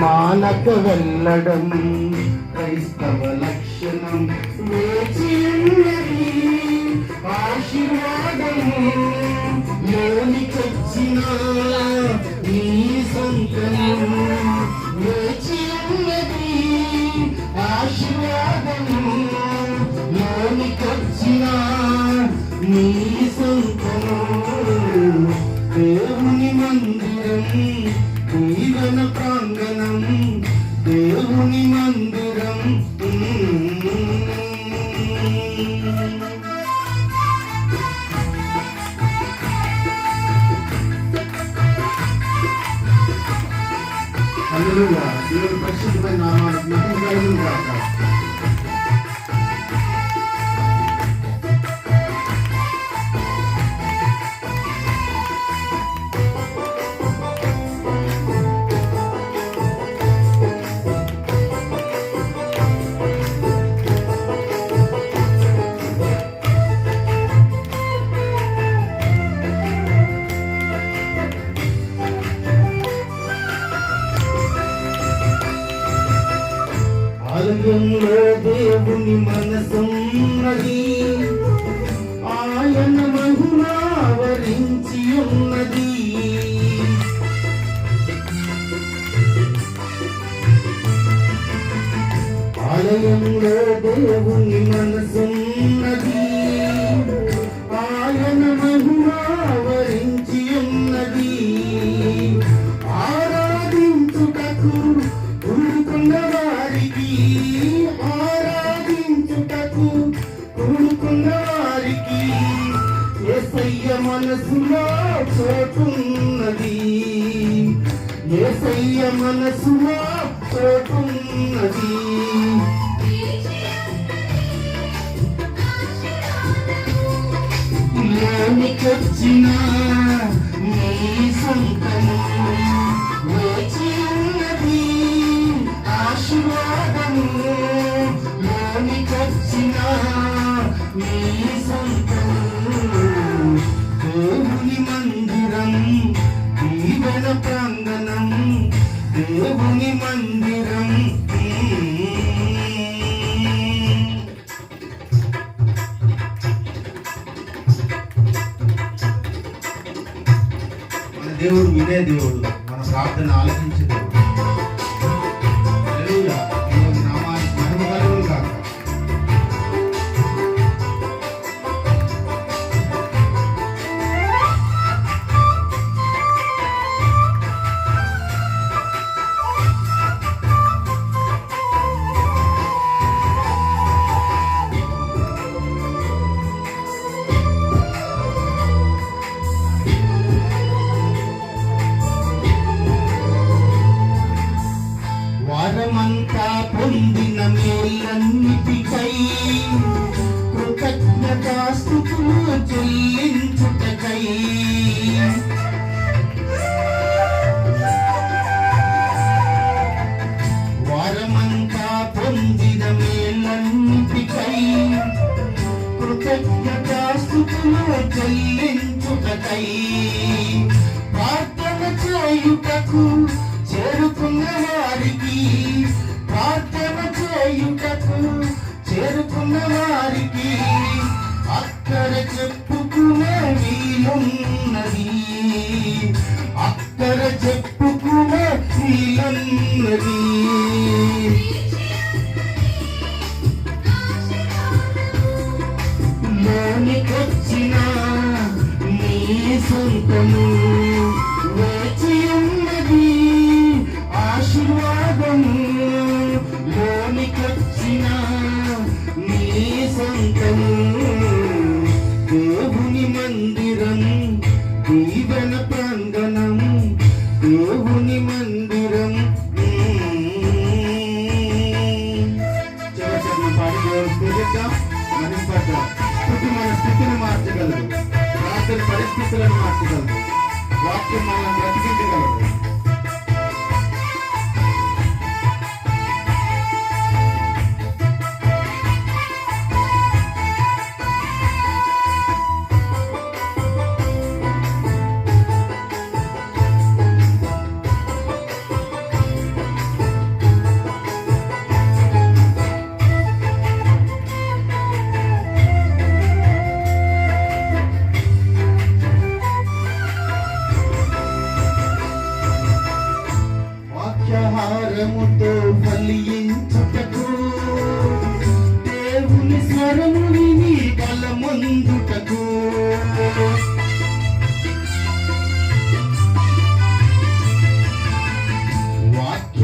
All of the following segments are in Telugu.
மானக்க வல்லடம் கிரைஸ்தவ మందిరం జీవన ప్రాంగణం దేవుని మందిరం. హల్లెలూయా. దేవుని పరిశుద్ధమైన నామాలు మహిళలు కలుగును దేవుని మనసున్నది. ఆయన మహిమావరించి ఉన్నది. ఆలయంలో దేవుని మనసు మనసులో చోటున్నది ఏసయ్య మనసులో చోటున్నది దేవుని మందిరం. మన దేవుడు వినే దేవుడు మన ప్రార్థన ఆలకించే కృతజ్ఞతాస్తుతులు చెల్లించుటకై ప్రార్థన చేయుటకు చేరుకున్న వారికి ప్రార్థన చేయుటకు చేరుకున్న వారికి అక్కడ చెప్పుకునే వీలున్నది. సొంతము వేచి ఉన్నది? ఆశీర్వాదము లోనికొచ్చిన నీ సొంతము. దేవుని మందిరం దీవెన ప్రాంగణం దేవుని మందిరం. పాడి దేవుని స్థుతిద్దాం మరింపడ్డాం మన స్థితిని మార్చగలదు ప్రార్థన పరిస్థితులను మార్చగలదు వాక్యం మనం బ్రతికించగలదు. వాక్యహారముతో ఫలించుటకు దేవుని స్వరము విని బలమందుటకు.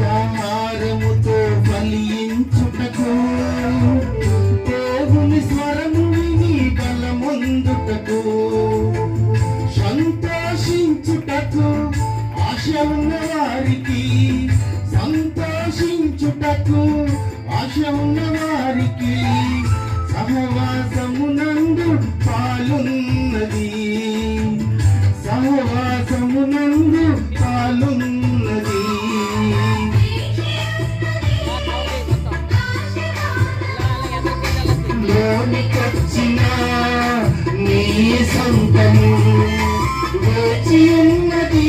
వాక్యాహారముతో ఫలించుటకు దేవుని స్వరము విని బలమందుటకు. సంతోషించుటకు ఆశ ఉన్న వారికి సంతోషించుటకు ఆశ ఉన్న వారికి సహవాసమునందు పాలున్నది. సహవాసమునందు పాలున్నది. లోనికొచ్చిన నీ సొంతము వేచి ఉన్నది.